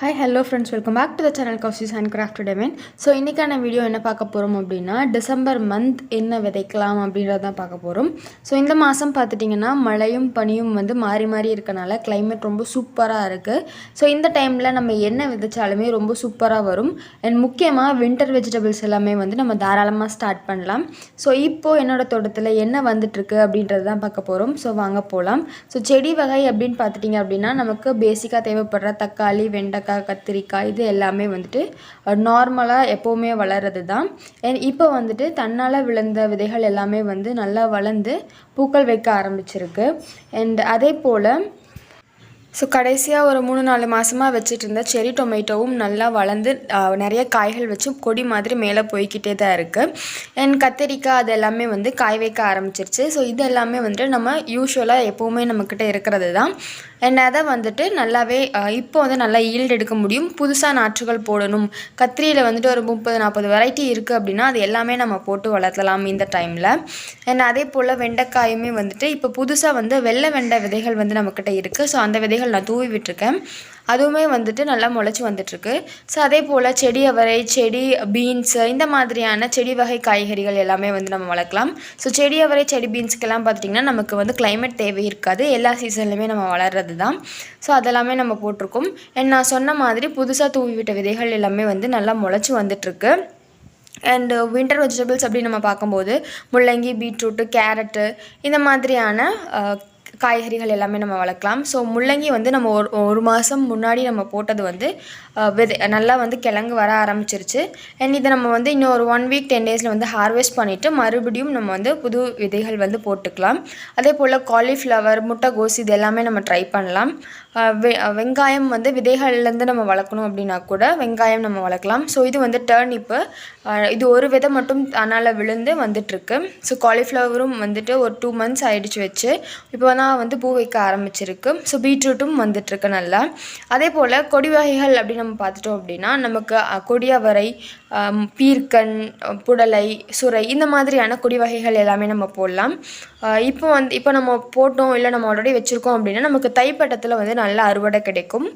Hi hello friends welcome back to the channel Kousi's and craft டெவன் so இன்றைக்கான video என்ன பார்க்க போகிறோம் அப்படின்னா டிசம்பர் மந்த் என்ன விதைக்கலாம் அப்படின்றத தான் பார்க்க போகிறோம் ஸோ இந்த மாதம் பார்த்துட்டிங்கன்னா மழையும் பனியும் வந்து மாறி மாறி இருக்கனால கிளைமேட் ரொம்ப சூப்பராக இருக்குது ஸோ இந்த டைமில் நம்ம என்ன விதைச்சாலுமே ரொம்ப சூப்பராக வரும். அண்ட் முக்கியமாக வின்டர் வெஜிடபிள்ஸ் எல்லாமே வந்து நம்ம தாராளமாக ஸ்டார்ட் பண்ணலாம். ஸோ இப்போது என்னோடய தோட்டத்தில் என்ன வந்துட்டுருக்கு அப்படின்றது தான் பார்க்க போகிறோம் ஸோ வாங்க போகலாம் ஸோ செடி வகை அப்படின்னு பார்த்துட்டிங்க அப்படின்னா நமக்கு பேசிக்காக தேவைப்படுற தக்காளி வெண்டைக்காய் கத்திரிக்காய் இது எல்லாமே வந்துட்டு நார்மலாக எப்போவுமே வளர்கிறது தான் இப்போ வந்துட்டு தன்னால் விழுந்த விதைகள் எல்லாமே வந்து நல்லா வளர்ந்து பூக்கள் வைக்க ஆரம்பிச்சிருக்கு. அண்ட் அதே போல் ஸோ கடைசியாக ஒரு மூணு நாலு மாதமாக வச்சுட்டு இருந்த செரி டொமேட்டோவும் நல்லா வளர்ந்து நிறைய காய்கள் வச்சு கொடி மாதிரி மேலே போய்கிட்டே தான் இருக்குது அண்ட் கத்திரிக்காய் அது எல்லாமே வந்து காய் வைக்க ஆரம்பிச்சிருச்சு. ஸோ இது எல்லாமே வந்துட்டு நம்ம யூஸ்வலாக எப்போவுமே நம்மக்கிட்ட இருக்கிறது தான் அண்ட் அதை வந்துட்டு நல்லாவே இப்போ வந்து நல்லா ஈல்டு எடுக்க முடியும். புதுசாக நாற்றுகள் போடணும். கத்திரியில் வந்துட்டு ஒரு முப்பது நாற்பது வெரைட்டி இருக்குது அப்படின்னா அது எல்லாமே நம்ம போட்டு வளர்த்தலாம் இந்த டைமில் அண்ட் அதே போல் வெண்டைக்காயுமே வந்துட்டு இப்போ புதுசாக வந்து வெள்ளை வெண்டை விதைகள் வந்து நம்மக்கிட்ட இருக்குது ஸோ அந்த விதைகள் நான் தூவி விட்டுருக்கேன். அதுவுமே வந்துட்டு நல்லா முளைச்சி வந்துட்டுருக்கு. ஸோ அதே போல் செடி அவரை செடி பீன்ஸு இந்த மாதிரியான செடி வகை காய்கறிகள் எல்லாமே வந்து நம்ம வளர்க்கலாம். ஸோ செடி அவரை செடி பீன்ஸுக்கெல்லாம் பார்த்திங்கன்னா நமக்கு வந்து கிளைமேட் தேவை இருக்காது. எல்லா சீசன்லையுமே நம்ம வளர்றது தான் ஸோ அதெல்லாமே நம்ம போட்டிருக்கோம். அண்ட் நான் சொன்ன மாதிரி புதுசாக தூவி விட்ட விதைகள் எல்லாமே வந்து நல்லா முளைச்சி வந்துட்டுருக்கு. அண்டு வின்டர் வெஜிடபிள்ஸ் அப்படின்னு நம்ம பார்க்கும்போது முள்ளங்கி பீட்ரூட்டு கேரட்டு இந்த மாதிரியான காய்கறிகள் எல்லாமே நம்ம வளர்க்கலாம். ஸோ முள்ளங்கி வந்து நம்ம ஒரு ஒரு மாதம் முன்னாடி நம்ம போட்டது வந்து விதை நல்லா வந்து கிழங்கு வர ஆரம்பிச்சிருச்சு. அண்ட் இதை நம்ம வந்து இன்னும் ஒரு ஒன் வீக் டென் டேஸில் வந்து ஹார்வெஸ்ட் பண்ணிவிட்டு மறுபடியும் நம்ம வந்து புது விதைகள் வந்து போட்டுக்கலாம். அதே போல் காலிஃப்ளவர் முட்டைகோஸ் இது எல்லாமே நம்ம ட்ரை பண்ணலாம். வெ வெங்காயம் வந்து விதைகள்லேருந்து நம்ம வளர்க்கணும் அப்படின்னா கூட வெங்காயம் நம்ம வளர்க்கலாம். ஸோ இது வந்து டர்னிப்பு இது ஒரு விதை மட்டும் அதனால் விழுந்து வந்துட்டுருக்கு. ஸோ காலிஃப்ளவரும் வந்துட்டு ஒரு டூ மந்த்ஸ் ஆகிடுச்சு வச்சு. இப்போ தான் வந்து பூ வைக்க ஆரம்பிச்சிருக்கு. ஸோ பீட்ரூட்டும் வந்துட்டுருக்கு நல்லா. அதே போல் கொடி வகைகள் அப்படின்னு நம்ம பார்த்துட்டோம் அப்படின்னா நமக்கு கொடியவரை பீர்க்கன் புடலை சுரை இந்த மாதிரியான கொடி வகைகள் எல்லாமே நம்ம போடலாம். இப்போ வந்து இப்போ நம்ம போட்டோம் இல்லை நம்ம ஆல்ரெடி வச்சுருக்கோம் அப்படின்னா நமக்கு தைப்பட்டத்தில் வந்து நல்ல அறுவடை கிடைக்கும்.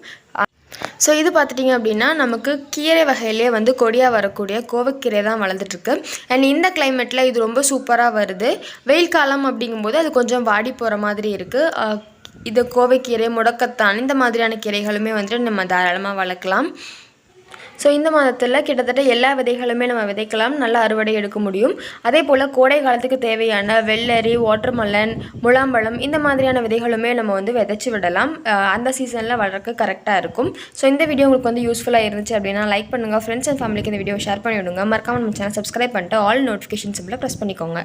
ஸோ இது பார்த்துட்டிங்க அப்படின்னா நமக்கு கீரை வகையிலே வந்து கொடியாக வரக்கூடிய கோவக்கீரை தான் வளர்ந்துட்டுருக்கு. அண்ட் இந்த கிளைமேட்டில் இது ரொம்ப சூப்பராக வருது. வெயில் காலம் அப்படிங்கும்போது அது கொஞ்சம் வாடி போகிற மாதிரி இருக்குது இது கோவைக்கீரை முடக்கத்தான் இந்த மாதிரியான கீரைகளுமே வந்துட்டு நம்ம தாராளமாக வளர்க்கலாம். ஸோ இந்த மாதத்தில் கிட்டத்தட்ட எல்லா விதைகளுமே நம்ம விதைக்கலாம். நல்ல அறுவடை எடுக்க முடியும். அதே போல் கோடை காலத்துக்கு தேவையான வெள்ளரி வாட்டர்மெலன் முலாம்பழம் இந்த மாதிரியான விதைகளுமே நம்ம வந்து விதைச்சி விடலாம். அந்த சீசனில் வளர்க்க கரெக்டாக இருக்கும். ஸோ இந்த வீடியோ உங்களுக்கு வந்து யூஸ்ஃபுல்லாக இருந்துச்சு அப்படின்னா லைக் பண்ணுங்கள் ஃப்ரெண்ட்ஸ் அண்ட் ஃபேமிலிக்கு இந்த வீடியோ ஷேர் பண்ணி விடுங்க மறக்காம நம்ம சேனல் சப்ஸ்கிரைப் பண்ணிட்டு ஆல் நோட்டிஃபிகேஷன் சிம்பிளை ப்ரெஸ் பண்ணிக்கோங்க.